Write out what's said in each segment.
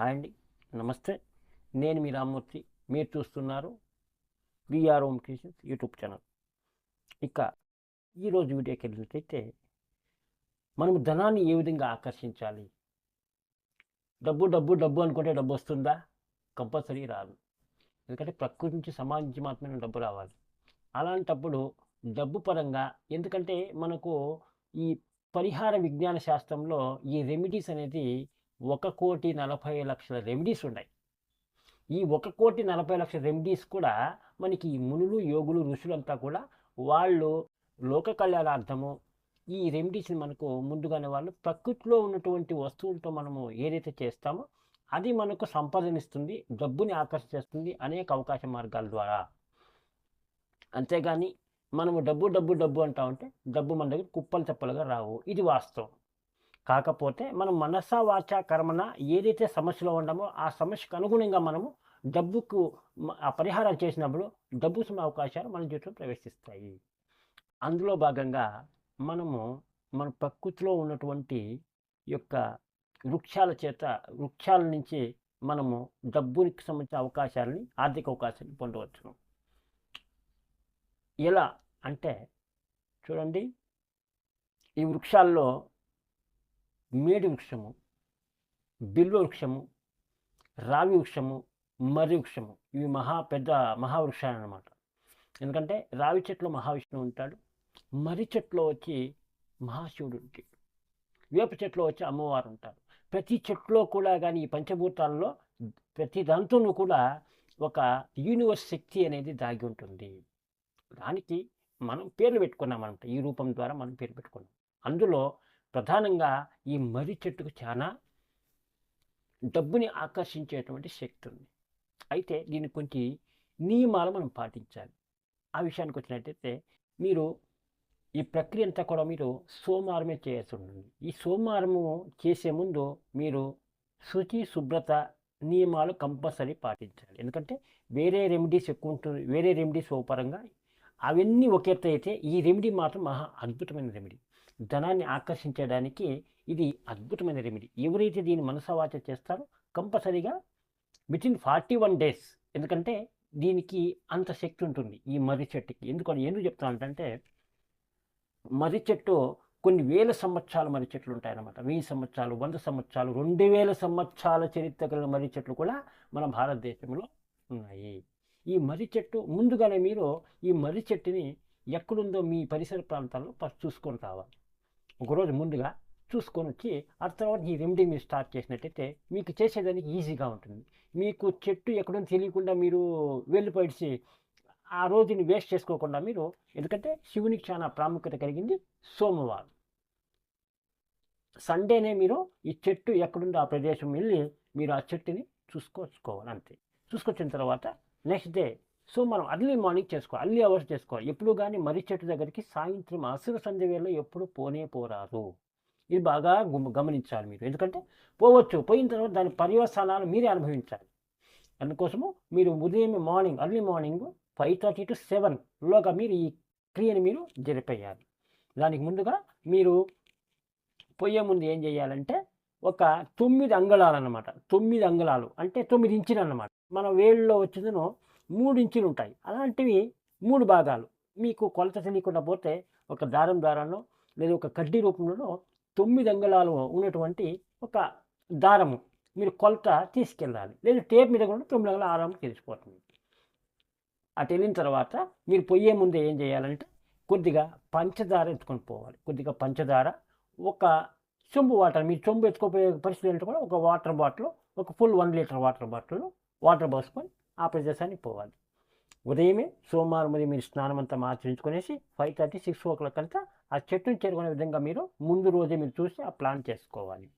Hi అండి. నమస్తే. నేను మీ రామ్మూర్తి. మీరు చూస్తున్నారు VR home creations YouTube channel. ఇక ఈరోజు వీడియోకి వెళ్ళినట్టయితే మనం ధనాన్ని ఏ విధంగా ఆకర్షించాలి? డబ్బు డబ్బు డబ్బు అనుకుంటే డబ్బు వస్తుందా? కంపల్సరీ రాదు. ఎందుకంటే ప్రకృతి నుంచి సమాజం నుంచి మాత్రమే డబ్బు రావాలి. అలాంటప్పుడు డబ్బు పరంగా ఎందుకంటే మనకు ఈ పరిహార విజ్ఞాన శాస్త్రంలో ఈ రెమెడీస్ అనేది ఒక కోటి నలభై లక్షల రెమెడీస్ ఉన్నాయి. ఈ ఒక కోటి నలభై లక్షల రెమెడీస్ కూడా మనకి ఈ మునులు యోగులు ఋషులంతా కూడా వాళ్ళు లోక కళ్యాణార్థము ఈ రెమెడీస్ని మనకు ముందుగానే వాళ్ళు ప్రకృతిలో ఉన్నటువంటి వస్తువులతో మనము ఏదైతే చేస్తామో అది మనకు సంపాదనిస్తుంది డబ్బుని ఆకర్షిస్తుంది అనేక అవకాశ మార్గాల ద్వారా. అంతేగాని మనము డబ్బు డబ్బు డబ్బు అంటా ఉంటే డబ్బు మన దగ్గర కుప్పలు చెప్పలుగా రావు. ఇది వాస్తవం. కాకపోతే మనం మనస వాచ కర్మన ఏదైతే సమస్యలో ఉండమో ఆ సమస్యకు అనుగుణంగా మనము డబ్బుకు ఆ పరిహారం చేసినప్పుడు డబ్బు సమ అవకాశాలు మన జీవితంలో ప్రవేశిస్తాయి. అందులో భాగంగా మనము మన ప్రకృతిలో ఉన్నటువంటి యొక్క వృక్షాల చేత వృక్షాల నుంచి మనము డబ్బునికి సంబంధించిన అవకాశాలని ఆర్థిక అవకాశాన్ని పొందవచ్చును ఎలా అంటే చూడండి ఈ వృక్షాల్లో మేడి వృక్షము బిల్వ వృక్షము రావి వృక్షము మర్రి వృక్షము. ఇవి మహా పెద్ద మహావృక్షాలు అన్నమాట ఎందుకంటే రావి చెట్లో మహావిష్ణువు ఉంటాడు మర్రి చెట్లో వచ్చి మహాశివుడు ఉంటాడు వేప చెట్లో వచ్చి అమ్మవారు ఉంటారు. ప్రతి చెట్లో కూడా కానీ ఈ పంచభూతాల్లో ప్రతి దాంతోనూ కూడా ఒక యూనివర్స్ శక్తి అనేది దాగి ఉంటుంది. దానికి మనం పేర్లు పెట్టుకున్నాం అనమాట ఈ రూపం ద్వారా మనం పేరు పెట్టుకున్నాం. అందులో ప్రధానంగా ఈ మర్రి చెట్టుకు చాలా డబ్బుని ఆకర్షించేటువంటి శక్తి ఉంది అయితే దీనికి కొంచెం నియమాలు మనం పాటించాలి. ఆ విషయానికి వచ్చినట్టయితే మీరు ఈ ప్రక్రియ అంతా కూడా మీరు సోమవారమే చేయాల్సి ఉంటుంది. ఈ సోమవారము చేసే ముందు మీరు శుచి శుభ్రత నియమాలు కంపల్సరీ పాటించాలి. ఎందుకంటే వేరే రెమెడీస్ ఎక్కువ ఉంటుంది వేరే రెమెడీస్ ఓ పరంగా అవన్నీ ఒకేత అయితే ఈ రెమెడీ మాత్రం మహా అద్భుతమైన రెమెడీ. ధనాన్ని ఆకర్షించడానికి ఇది అద్భుతమైన రెమెడీ. ఎవరైతే దీన్ని మనసవాచ చేస్తారో కంపల్సరీగా within forty one days ఎందుకంటే దీనికి అంత శక్తి ఉంటుంది ఈ మర్రి చెట్టుకి. ఎందుకని ఎందుకు చెప్తాను అంటే మర్రి చెట్టు కొన్ని వేల సంవత్సరాల మర్రి చెట్లు ఉంటాయన్నమాట. వెయ్యి సంవత్సరాలు వంద సంవత్సరాలు రెండు వేల సంవత్సరాల చరిత్ర కలిగిన మర్రి చెట్లు కూడా మన భారతదేశంలో ఉన్నాయి. ఈ మర్రి చెట్టు ముందుగానే మీరు ఈ మర్రి చెట్టుని ఎక్కడుందో మీ పరిసర ప్రాంతాల్లో ఫస్ట్ చూసుకొని రావాలి. ఒకరోజు ముందుగా చూసుకొని వచ్చి ఆ తర్వాత ఈ రెమెడీ మీరు స్టార్ట్ చేసినట్టయితే మీకు చేసేదానికి ఈజీగా ఉంటుంది. మీకు చెట్టు ఎక్కడో తెలియకుండా మీరు వెళ్ళిపోయి ఆ రోజుని వేస్ట్ చేసుకోకుండా మీరు ఎందుకంటే శివునికి చాలా ప్రాముఖ్యత కలిగింది సోమవారం. సండేనే మీరు ఈ చెట్టు ఎక్కడుందో ఆ ప్రదేశం వెళ్ళి మీరు ఆ చెట్టుని చూసుకొచ్చుకోవాలి అంతే. చూసుకొచ్చిన తర్వాత నెక్స్ట్ డే సో మనం అర్లీ మార్నింగ్ చేసుకోవాలి అర్లీ అవర్స్ చేసుకోవాలి ఎప్పుడు కానీ మర్రి చెట్టు దగ్గరికి సాయంత్రం అసుర సంధ్య వేళ ఎప్పుడు పోనే పోరాదు. ఇది బాగా గమనించాలి మీరు. ఎందుకంటే పోవచ్చు పోయిన తర్వాత దాని పర్యవసానాలు మీరే అనుభవించాలి. అందుకోసము మీరు ఉదయం morning early morning five thirty to seven లోగా మీరు ఈ క్రియని మీరు జరిపేయాలి. దానికి ముందుగా మీరు పోయే ముందు ఏం చేయాలంటే ఒక తొమ్మిది అంగుళాలు అన్నమాట తొమ్మిది అంగుళాలు అంటే తొమ్మిది ఇంచులు అనమాట మన వేళ్ళలో వచ్చేదను మూడు ఇంచులు ఉంటాయి. అలాంటివి మూడు భాగాలు. మీకు కొలత తెలియకుండా పోతే ఒక దారం దారాన్ని లేదా ఒక కడ్డీ రూపంలో తొమ్మిది అంగుళాలు ఉన్నటువంటి ఒక దారము మీరు కొలత తీసుకెళ్ళాలి. లేదా టేప్ మీద కూడా తొమ్మిది అంగుళాల ఆరాము తెలిసిపోతుంది. అటు వెళ్ళిన తర్వాత మీరు పొయ్యే ముందు ఏం చేయాలంటే కొద్దిగా పంచదార ఎత్తుకొని పోవాలి. కొద్దిగా పంచదార ఒక చెంబు వాటర్ మీరు చెంబు ఎత్తుకోపోయే పరిస్థితి ఏంటంటే కూడా ఒక వాటర్ బాటిల్ ఒక full one litre water bottle water పోసుకొని ఆ ప్రదేశానికి పోవాలి. ఉదయమే సోమవారం ఉదయం మీరు స్నానం అంతా ఆచరించుకునేసి five thirty six o'clock అంతా ఆ చెట్టుని చేరుకునే విధంగా మీరు ముందు రోజే మీరు చూసి ఆ ప్లాన్ చేసుకోవాలి.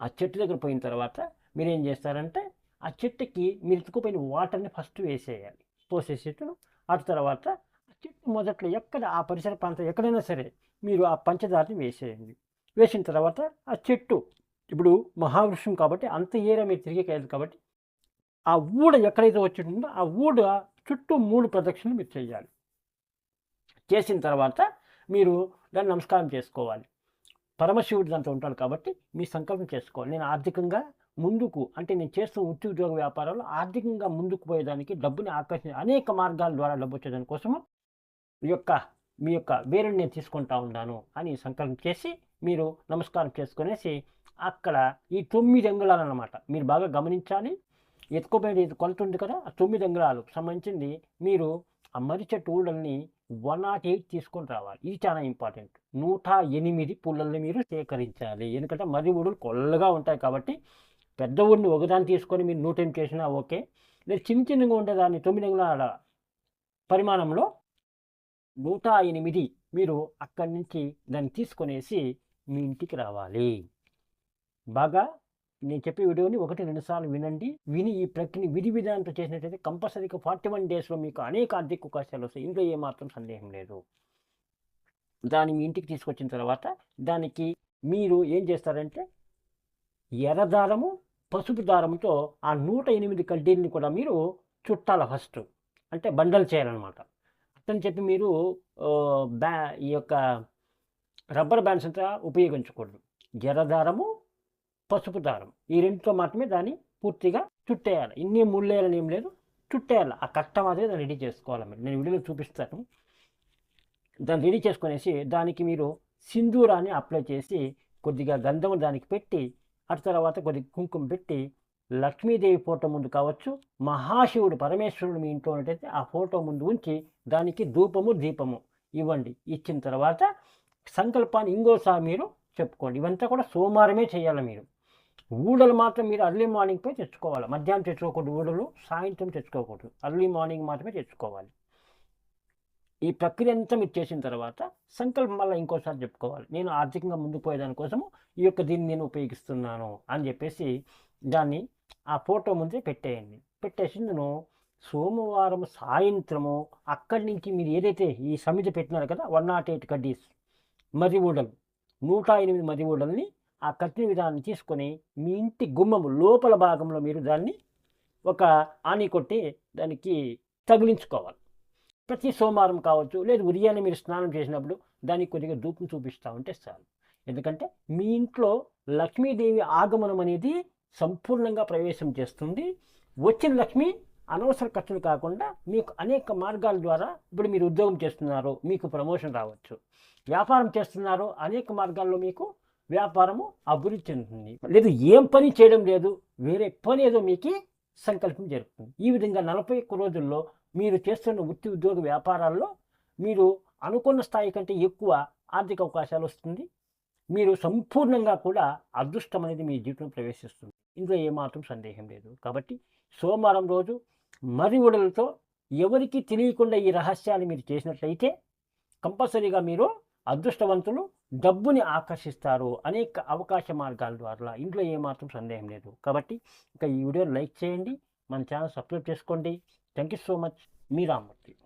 ఆ చెట్టు దగ్గర పోయిన తర్వాత మీరు ఏం చేస్తారంటే ఆ చెట్టుకి మీరు ఎత్తుకుపోయిన వాటర్ని ఫస్ట్ వేసేయాలి. పోసే చెట్టును అటు తర్వాత ఆ చెట్టు మొదట్లో ఎక్కడ ఆ పరిసర ప్రాంతం ఎక్కడైనా సరే మీరు ఆ పంచదారని వేసేయండి. వేసిన తర్వాత ఆ చెట్టు ఇప్పుడు మహావృక్షం కాబట్టి అంత ఏరియా మీరు తిరిగేయలేదు కాబట్టి ఆ ఊడ ఎక్కడైతే వచ్చి ఆ ఊడ చుట్టూ మూడు ప్రదక్షిణలు మీరు చేయాలి. చేసిన తర్వాత మీరు దాన్ని నమస్కారం చేసుకోవాలి. పరమశివుడు దాంతో ఉంటాడు కాబట్టి మీ సంకల్పం చేసుకోవాలి. నేను ఆర్థికంగా ముందుకు అంటే నేను చేస్తున్న వృత్తి ఉద్యోగ వ్యాపారాలు ఆర్థికంగా ముందుకు పోయేదానికి డబ్బుని ఆకర్షించే అనేక మార్గాల ద్వారా డబ్బు వచ్చేదాని కోసము ఈ యొక్క మీ యొక్క వేరుని నేను తీసుకుంటా ఉన్నాను అని సంకల్పం చేసి మీరు నమస్కారం చేసుకునేసి అక్కడ ఈ తొమ్మిది అంగుళాలు అన్నమాట మీరు బాగా గమనించాలి. ఎత్తుకోబోయేది ఇది కొలత ఉంది కదా ఆ తొమ్మిది అంగుళాలకు సంబంధించింది మీరు ఆ మర్రి చెట్టు వన్ నాట్ ఎయిట్ తీసుకొని రావాలి. ఇది చాలా ఇంపార్టెంట్ నూట ఎనిమిది పుల్లల్ని మీరు సేకరించాలి. ఎందుకంటే మర్రి ఊడులు కొల్లగా ఉంటాయి కాబట్టి పెద్ద ఊడిని ఒకదాన్ని తీసుకొని మీరు నూట ఎనిమిది చేసినా ఓకే. లేదు చిన్న చిన్నగా ఉండేదాన్ని తొమ్మిది అంగుళాల పరిమాణంలో నూట ఎనిమిది మీరు అక్కడి నుంచి దాన్ని తీసుకొనేసి మీ ఇంటికి రావాలి. బాగా నేను చెప్పే వీడియోని ఒకటి రెండు సార్లు వినండి. విని ఈ ప్రక్రియ విధి విధానంతో చేసినట్టయితే కంపల్సరీగా ఫార్టీ వన్ డేస్లో మీకు అనేక ఆర్థిక అవకాశాలు వస్తాయి. ఇందులో ఏమాత్రం సందేహం లేదు. దాన్ని మీ ఇంటికి తీసుకొచ్చిన తర్వాత దానికి మీరు ఏం చేస్తారంటే ఎర్ర దారము పసుపు దారంతో ఆ నూట ఎనిమిది కడ్డీల్ని కూడా మీరు చుట్టాల ఫస్ట్ అంటే బండలు చేయాలన్నమాట. అతను చెప్పి మీరు బ్యా ఈ యొక్క రబ్బర్ బ్యాండ్స్ అంతా ఉపయోగించకూడదు. ఎర్ర దారము పసుపు దారం. ఈ రెండుతో మాత్రమే దాన్ని పూర్తిగా చుట్టేయాలి. ఇన్ని ముళ్ళేయాలని ఏం లేదు చుట్టేయాలి. ఆ కట్ట మాత్రమే దాన్ని రెడీ చేసుకోవాలి మీరు. నేను వీడియోలో చూపిస్తాను. దాన్ని రెడీ చేసుకునేసి దానికి మీరు సింధూరాన్ని అప్లై చేసి కొద్దిగా గంధం దానికి పెట్టి అటు తర్వాత కొద్దిగా కుంకుమ పెట్టి లక్ష్మీదేవి ఫోటో ముందు కావచ్చు మహాశివుడు పరమేశ్వరుడు మీ ఇంట్లో ఉన్నట్టయితే ఆ ఫోటో ముందు ఉంచి దానికి ధూపము దీపము ఇవ్వండి. ఇచ్చిన తర్వాత సంకల్పాన్ని ఇంకోసారి మీరు చెప్పుకోండి. ఇవంతా కూడా సోమవారమే చేయాలి మీరు. ఊడలు మాత్రం మీరు అర్లీ మార్నింగ్ పోయి తెచ్చుకోవాలి. మధ్యాహ్నం తెచ్చుకోకూడదు ఊడలు సాయంత్రం తెచ్చుకోకూడదు. అర్లీ మార్నింగ్ మాత్రమే తెచ్చుకోవాలి. ఈ ప్రక్రియ అంతా మీరు చేసిన తర్వాత సంకల్పం వల్ల ఇంకోసారి చెప్పుకోవాలి. నేను ఆర్థికంగా ముందుకు పోయేదాని కోసము ఈ యొక్క దీన్ని నేను ఉపయోగిస్తున్నాను అని చెప్పేసి దాన్ని ఆ ఫోటో ముందే పెట్టేయండి. పెట్టేసి నేను సోమవారం సాయంత్రము అక్కడి నుంచి మీరు ఏదైతే ఈ సమితి పెట్టినారు కదా వన్ నాట్ ఎయిట్ కడ్డీస్ మరి ఊడలు నూట ఎనిమిది మరి ఊడల్ని ఆ కత్తిరి విధానం తీసుకొని మీ ఇంటి గుమ్మము లోపల భాగంలో మీరు దాన్ని ఒక ఆని కొట్టి దానికి తగిలించుకోవాలి. ప్రతి సోమవారం కావచ్చు లేదు ఉదయాన్నే మీరు స్నానం చేసినప్పుడు దానికి కొద్దిగా ధూపం చూపిస్తూ ఉంటే చాలు. ఎందుకంటే మీ ఇంట్లో లక్ష్మీదేవి ఆగమనం అనేది సంపూర్ణంగా ప్రవేశం చేస్తుంది. వచ్చిన లక్ష్మి అనవసర ఖర్చులు కాకుండా మీకు అనేక మార్గాల ద్వారా ఇప్పుడు మీరు ఉద్యోగం చేస్తున్నారు మీకు ప్రమోషన్ రావచ్చు. వ్యాపారం చేస్తున్నారు అనేక మార్గాల్లో మీకు వ్యాపారము అభివృద్ధి చెందుతుంది. లేదు ఏం పని చేయడం లేదు వేరే పని ఏదో మీకు సంకల్పం జరుగుతుంది. ఈ విధంగా నలభై ఒక్క రోజుల్లో మీరు చేస్తున్న వృత్తి ఉద్యోగ వ్యాపారాల్లో మీరు అనుకున్న స్థాయి కంటే ఎక్కువ ఆర్థిక అవకాశాలు వస్తుంది. మీరు సంపూర్ణంగా కూడా అదృష్టం అనేది మీ జీవితంలో ప్రవేశిస్తుంది. ఇందులో ఏమాత్రం సందేహం లేదు. కాబట్టి సోమవారం రోజు మరి ఎవరికి తెలియకుండా ఈ రహస్యాలు మీరు చేసినట్లయితే కంపల్సరీగా మీరు అదృష్టవంతులు డబ్బుని ఆకర్షిస్తారు అనేక అవకాశ మార్గాల ద్వారా. ఇంట్లో ఏమాత్రం సందేహం లేదు. కాబట్టి ఇంకా ఈ వీడియో లైక్ చేయండి. మన ఛానల్ సబ్స్క్రైబ్ చేసుకోండి. Thank you so much. Me Rammurthy.